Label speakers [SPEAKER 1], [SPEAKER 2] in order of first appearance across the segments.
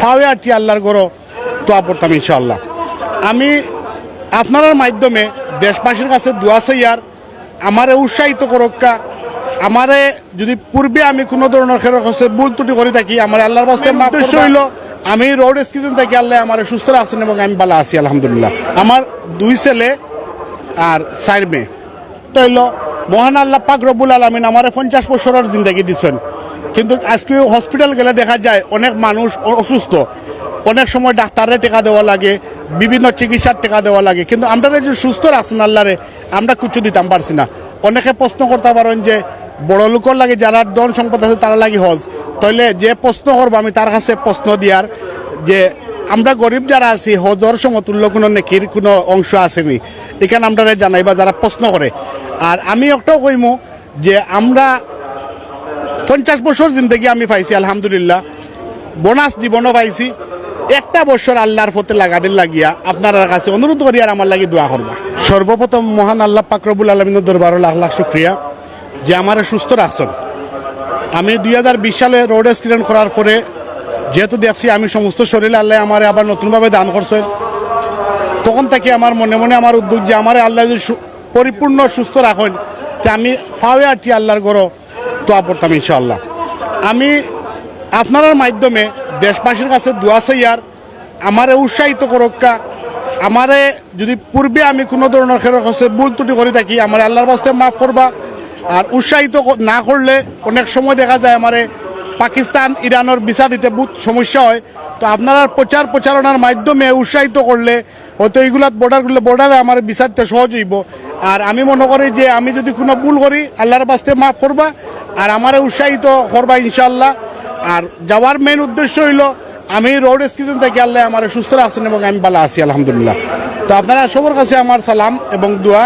[SPEAKER 1] ফাওয়ে আছি আল্লাহর গরো তো পড়তাম ইনশাল্লাহ আমি আপনার মাধ্যমে দেশবাসীর কাছে দোয়া চাইয়ার আমারে উৎসাহিত করক্কা আমারে যদি পূর্বে আমি কোনো ধরনের কাছে ভুল ত্রুটি করে থাকি আমার আল্লাহর বাস্তে উদ্দেশ্য হইল আমি রোড স্ক্রিন থাকি আল্লাহ আমার সুস্থ আছেন এবং আমি ভালো আছি আলহামদুলিল্লাহ। আমার দুই ছেলে আর চার মেয়ে। তো হইল মহান আল্লাহ পাক রব্বুল আলমিন আমার পঞ্চাশ বছরের জিন্দগি দিচ্ছেন কিন্তু আজকে হসপিটাল গেলে দেখা যায় অনেক মানুষ অসুস্থ। অনেক সময় ডাক্তারের টেকা দেওয়া লাগে, বিভিন্ন চিকিৎসার টেকা দেওয়া লাগে। কিন্তু আমরা যে সুস্থ আছেন আল্লাহরে, আমরা কিছু দিতাম পারছি না। অনেকে প্রশ্ন করতে পারেন যে, বড় লোকের লাগে যারা ধন সম্পদ আছে তারা লাগে হজ। তাইলে যে প্রশ্ন করব আমি তার কাছে প্রশ্ন দিয়ার যে, আমরা গরিব যারা আছি, হজর সমতুল্য কোনো নেকির কোনো অংশ আসেনি। এখানে আমরা জানাই বা যারা প্রশ্ন করে। আর আমি একটাও কইমু যে, আমরা পঞ্চাশ বছর জিন্দগি আমি পাইছি, আলহামদুলিল্লাহ। বোনাস জীবনও পাইছি। একটা বছর আল্লাহর ফতে লাগাদের লাগিয়া আপনার কাছে অনুরোধ করি আর আমার লাগি দোয়া করবা। সর্বপ্রথম মহান আল্লাহ পাকরবুল আলমিনের দরবার লাখ লাখ শুক্রিয়া যে আমার সুস্থ রাখছেন। আমি দুই হাজার বিশ সালে রোড অ্যাক্সিডেন্ট করার পরে যেহেতু দেখছি আমি সমস্ত শরীরে আল্লাহ আমার আবার নতুনভাবে দান করছেন, তখন থেকে আমার মনে মনে আমার উদ্যোগ যে আমার আল্লাহ যদি পরিপূর্ণ সুস্থ রাখেন যে আমি ফাওয়ে আছি আল্লাহর গরো তো পড়তাম ইনশাল্লাহ আমি আপনার মাধ্যমে দেশবাসীর কাছে দোয়া চাইয়ার আমারে উৎসাহিত করক্কা আমারে যদি পূর্বে আমি কোনো ধরনের খেরো কাছে ভুল ত্রুটি করে থাকি, আমার আল্লাহর বাস্তে মাফ করবা। আর উৎসাহিত না করলে অনেক সময় দেখা যায় আমারে পাকিস্তান, ইরানের ভিসা দিতে বহুত সমস্যা হয়। তো আপনারা প্রচার প্রচারণার মাধ্যমে উৎসাহিত করলে হয়তো এইগুলাত বর্ডারগুলো বর্ডারে আমার ভিসা দিতে সহজ হইব। আর আমি মনে করি যে আমি যদি কোনো ভুল করি, আল্লাহর বাস্তে মাফ করবা। আর আমারে উৎসাহিত করবা ইনশাল্লাহ আর যাওয়ার মেন উদ্দেশ্য হইল, আমি রোড স্ক্রিন থেকে আল্লাহ আমার সুস্থ আছেন এবং আমি ভালো আছি, আলহামদুলিল্লাহ। তো আপনারা সবার কাছে আমার সালাম এবং দোয়া।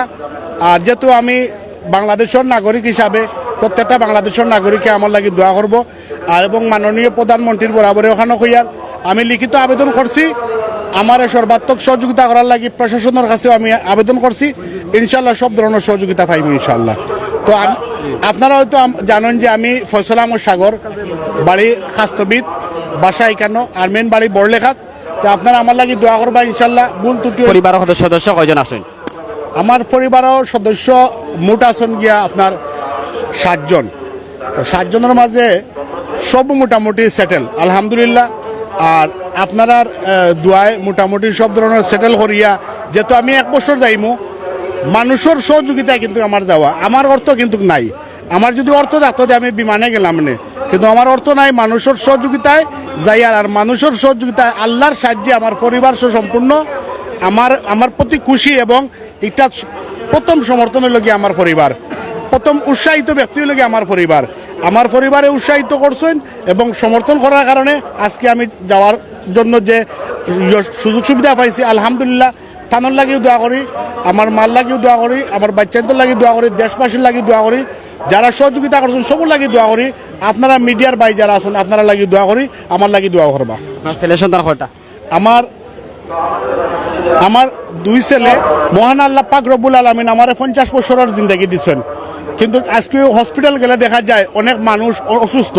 [SPEAKER 1] আর যেহেতু আমি বাংলাদেশের নাগরিক হিসাবে, প্রত্যেকটা বাংলাদেশের নাগরিককে আমার লাগি দোয়া করব। আর এবং মাননীয় প্রধানমন্ত্রীর বরাবরে ওখানে হইয়ার আমি লিখিত আবেদন করছি। আমার সর্বাত্মক সহযোগিতা করার লাগি প্রশাসনের কাছেও আমি আবেদন করছি। ইনশাল্লাহ সব ধরনের সহযোগিতা পাইব ইনশাল্লাহ তো আপনারা হয়তো জানেন যে আমি ফয়সল আহমদ সাগর বাড়ি খাস্তবিদ বাসা এখানো আর মেন বাড়ি বড়লেখাত। তো আপনারা আমার লাগি দোয়া করবা ইনশাল্লাহ ভুল ত্রুটি
[SPEAKER 2] পরিবারের সদস্য সদস্য কয়জন আছেন?
[SPEAKER 1] আমার পরিবারের সদস্য মোট আছেন গিয়া আপনার সাতজন। তো সাতজনের মাঝে সব মোটামুটি সেটেল আলহামদুলিল্লাহ আর আপনার দোয়ায় মোটামুটি সব ধরনের সেটেল করিয়া, যেহেতু আমি এক বছর যাইমু, মানুষের সহযোগিতায় কিন্তু আমার যাওয়া, আমার অর্থ কিন্তু নাই। আমার যদি অর্থ থাকতো আমি বিমানে গেলাম নে। কিন্তু আমার অর্থ নাই, মানুষের সহযোগিতায় যাই আর মানুষের সহযোগিতায় আল্লাহর সাহায্যে আমার পরিবার সম্পূর্ণ আমার আমার প্রতি খুশি এবং এটা প্রথম সমর্থন হলো গিয়ে আমার পরিবার, প্রথম উৎসাহিত ব্যক্তি হলো গিয়ে আমার পরিবার। আমার পরিবারে উৎসাহিত করছেন এবং সমর্থন করার কারণে আজকে আমি যাওয়ার জন্য যে সুযোগ সুবিধা পাইছি আলহামদুলিল্লাহ। থানোর লাগিও দোয়া করি আমার মাল লাগিও দোয়া করি আমার বাচ্চাদের লাগি দোয়া করি দেশবাসীর লাগি দোয়া করি যারা সহযোগিতা করছেন সবর লাগি দোয়া করি আপনারা মিডিয়ার বাই যারা আছেন আপনারা লাগি দোয়া করি আমার লাগি দোয়া করবা।
[SPEAKER 2] ছেলে সন্তান কয়টা?
[SPEAKER 1] আমার আমার দুই ছেলে মহান আল্লাহ পাক রব্বুল আলমিন আমার পঞ্চাশ বছরের জিন্দগি দিচ্ছেন কিন্তু আজকে হসপিটাল গেলে দেখা যায় অনেক মানুষ অসুস্থ।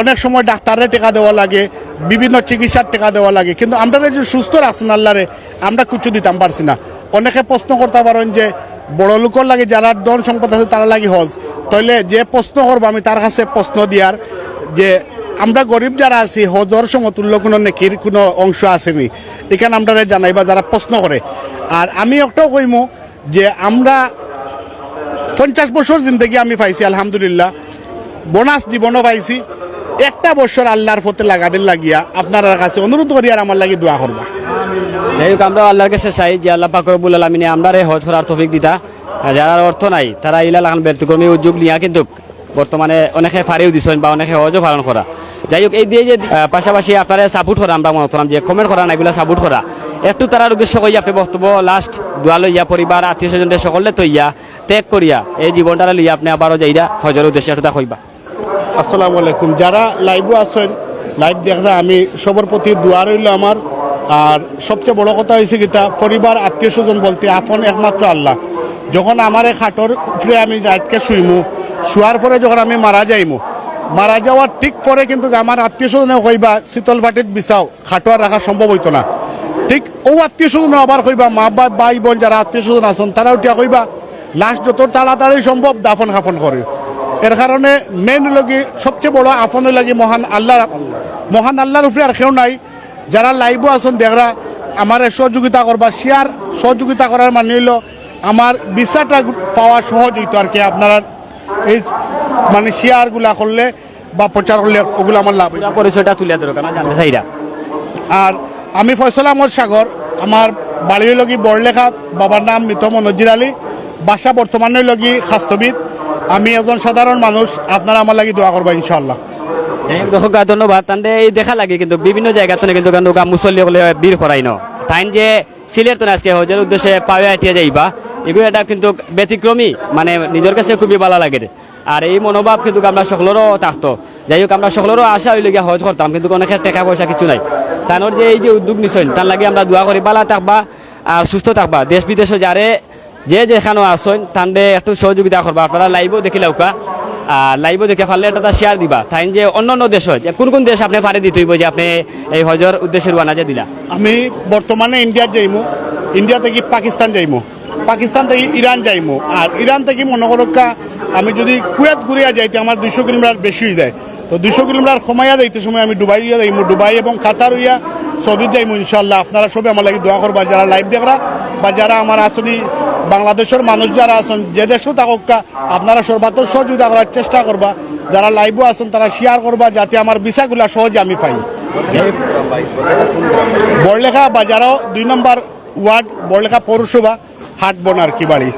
[SPEAKER 1] অনেক সময় ডাক্তারের টেকা দেওয়া লাগে, বিভিন্ন চিকিৎসার টেকা দেওয়া লাগে। কিন্তু আমরা যে সুস্থ আছেন আল্লাহরে, আমরা কিছু দিতাম পারছি না। অনেকে প্রশ্ন করতে পারেন যে, বড় লোকের লাগে যারা ধন সম্পদ আছে তারা লাগে হজ। তাইলে যে প্রশ্ন করব আমি তার কাছে প্রশ্ন দিয়ার যে, আমরা গরিব যারা আছি, হজর সমতুল্য কোনো নেকির কোনো অংশ আসেনি। এখানে আমরা জানাই বা যারা প্রশ্ন করে। আর আমি একটাও কইমু যে, আমরা পঞ্চাশ বছর জিন্দগি আমি পাইছি, আলহামদুলিল্লাহ। বোনাস জীবনও পাইছি। একটা বছর আল্লাহর ফতে লাগাদের লাগিয়া আপনার কাছে অনুরোধ করি আর আমার লাগি দোয়া করবা।
[SPEAKER 2] যাই হোক আমরা আল্লাহর কাছে চাই যে আল্লাহ পাকরবুল আলমিনে আমরা রে হজ করার তফিক দিতা। যারা অর্থ নাই, তারা ইলা লাগান ব্যক্তিকর্মী উদ্যোগ নিয়া কিন্তু বর্তমানে অনেকে ফারিও দিছেন বা অনেকে হজও পালন করা। যাই হোক এই দিয়ে যে পাশাপাশি আপনারা সাপোর্ট করা, আমরা মনে করলাম যে কমেন্ট করা না, এগুলো সাপোর্ট করা। একটু তারার উদ্দেশ্য কই আপনি বক্তব্য লাস্ট লইয়া, পরিবার, আত্মীয় স্বজনদের সকলে তৈয়া। ত্যাগ করিয়া এই জীবনটা লইয়া আপনি আবারও যাইরা হজের উদ্দেশ্যে একটু তা কইবা।
[SPEAKER 1] আসসালামু আলাইকুম। যারা লাইভও আছেন, লাইভ দেখরা আমি সবার প্রতি দোয়া রইল আমার। আর সবচেয়ে বড় কথা হয়েছে গীতা পরিবার, আত্মীয় স্বজন বলতে আপন একমাত্র আল্লাহ। যখন আমার এই খাটর উপরে আমি রাতকে শুইমু, শুয়ার পরে যখন আমি মারা যাইমু, মারা যাওয়ার ঠিক পরে কিন্তু আমার আত্মীয় স্বজনে কইবা, শীতল বাটিত বিচাও খাটোয়া রাখা সম্ভব হইতো না। ঠিক ও আত্মীয় স্বজন আবার কইবা, মা বা ভাই, বোন যারা আত্মীয় স্বজন আছেন, তারা উঠিয়া কইবা লাশ যত তাড়াতাড়ি সম্ভব দাফন খাফন করে। এর কারণে মেন লগি সবচেয়ে বড় আফন লাগি মহান আল্লাহ মহান আল্লাহর উপরে আর কেউ নাই। যারা লাইভও আছেন দেখরা আমার সহযোগিতা করবা শেয়ার সহযোগিতা করার মানে হইল আমার বিচারটা পাওয়া সহজ হইতো আর কি আপনারা এই মানে শেয়ারগুলা করলে বা প্রচার করলে ওগুলো আমার লাভ
[SPEAKER 2] পরিচয়টা তুলে দরকার না জানতে চাইরা
[SPEAKER 1] আর আমি ফয়সল আহমদ সাগর আমার বাড়ি লগি বড়লেখা বাবার নাম মৃত মনজির আলী বাসা বর্তমানে লগি খাস্তবিদ আমি একজন সাধারণ মানুষ, আপনারা আমার লাগি দোয়া করবা ইনশাল্লাহ
[SPEAKER 2] দর্শক ধন্যবাদ। তান্ডে এই দেখা লাগে কিন্তু বিভিন্ন জায়গা তো কিন্তু কিন্তু মুসল্লি বলে বীর করাই ন। তাইন যে সিলেট তো আজকে হজের উদ্দেশ্যে পাওয়া আটিয়া যাইবা, এগুলো এটা কিন্তু ব্যতিক্রমী মানে নিজের কাছে খুবই ভালো লাগে আর এই মনোভাব কিন্তু আমরা সকলেরও থাকতো যাই হোক আমরা সকলেরও আশা হইলে গিয়ে হজ করতাম, কিন্তু অনেকের টাকা পয়সা কিছু নাই। তানোর যে এই যে উদ্যোগ নিছেন, তার লাগে আমরা দোয়া করি বালা থাকবা আর সুস্থ থাকবা। দেশ বিদেশে যারে যে যেখানে আসেন তান্ডে একটু সহযোগিতা করবা। আপনারা লাইভও দেখিলে ওকা আর লাইভও দেখে পারলে এটা শেয়ার দিবা। তাই যে অন্য অন্য দেশ হয়, যে কোন কোন দেশ আপনি পারে দিতে যে আপনি এই হজর উদ্দেশ্যে রুয়ানা যে দিলা?
[SPEAKER 1] আমি বর্তমানে ইন্ডিয়াত যাইমু। ইন্ডিয়া থেকে পাকিস্তান যাইমু। পাকিস্তান থেকে ইরান যাইমু। আর ইরান থেকে মনে আমি যদি কুয়েত ঘুরিয়া যাইতে আমার দুইশো কিলোমিটার বেশি যায়। তো দুইশো কিলোমিটার কমাইয়া যাইতে সময় আমি দুবাই ইয়া যাইমু। দুবাই এবং কাতার হইয়া সৌদি যাইমু ইনশাল্লাহ আপনারা সবে আমার লাগি দোয়া করবা, যারা লাইভ দেখরা বা যারা আমার আসলে বাংলাদেশের মানুষ যারা আছেন, যে দেশও থাকুক আপনারা সর্বাত্মক সহযোগিতা করার চেষ্টা করবা। যারা লাইভও আছেন, তারা শেয়ার করবা যাতে আমার ভিসাগুলা সহজে আমি পাই। বড়লেখা বাজারও দুই নম্বর ওয়ার্ড, বড়লেখা পৌরসভা, হাট বনার কি বাড়ি।